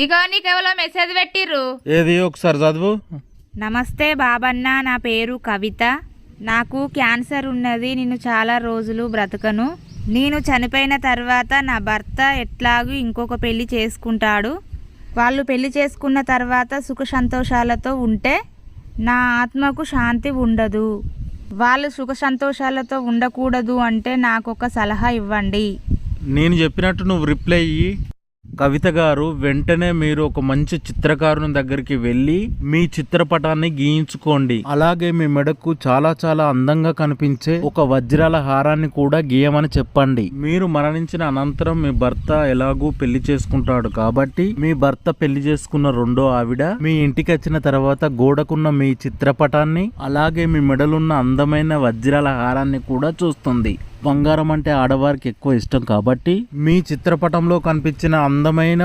ఇగో నీకెవరో message పెట్టిర్రు? ఏది? ఒకసారి చదువు. నమస్తే బాబన్న నా పేరు కవిత. నాకు క్యాన్సర్ ఉన్నది నేను చాలా రోజులు బ్రతకను. నేను చనిపోయిన తర్వాత నా భర్త ఎట్లాగూ ఇంకొక పెళ్ళి చేసుకుంటాడు. వాళ్ళు పెళ్ళి చేసుకున్న తర్వాత సుఖ సంతోషాలతో ఉంటే నా ఆత్మకు శాంతి ఉండదు. వాళ్ళు సుఖ సంతోషాలతో ఉండకూడదు అంటే నాకు ఒక సలహా ఇవ్వండి. నేను చెప్పినట్టు నువ్వు రిప్లై ఇయ్యి. కవిత గారు వెంటనే మీరు ఒక మంచి చిత్రకారుని దగ్గరికి వెళ్ళి మీ చిత్రపటాన్ని గీయించుకోండి. అలాగే మీ మెడకు చాలా చాలా అందంగా కనిపించే ఒక వజ్రాల హారాన్ని కూడా గీయమని చెప్పండి. మీరు మరణించిన అనంతరం మీ భర్త ఎలాగూ పెళ్ళి చేసుకుంటాడు కాబట్టి మీ భర్త పెళ్ళి చేసుకున్న రెండో ఆవిడ మీ ఇంటికి వచ్చిన తర్వాత గోడకున్న మీ చిత్రపటాన్ని అలాగే మీ మెడలున్న అందమైన వజ్రాల హారాన్ని కూడా చూస్తుంది. బంగారం అంటే ఆడవారికి ఎక్కువ ఇష్టం కాబట్టి మీ చిత్రపటంలో కనిపించిన అందమైన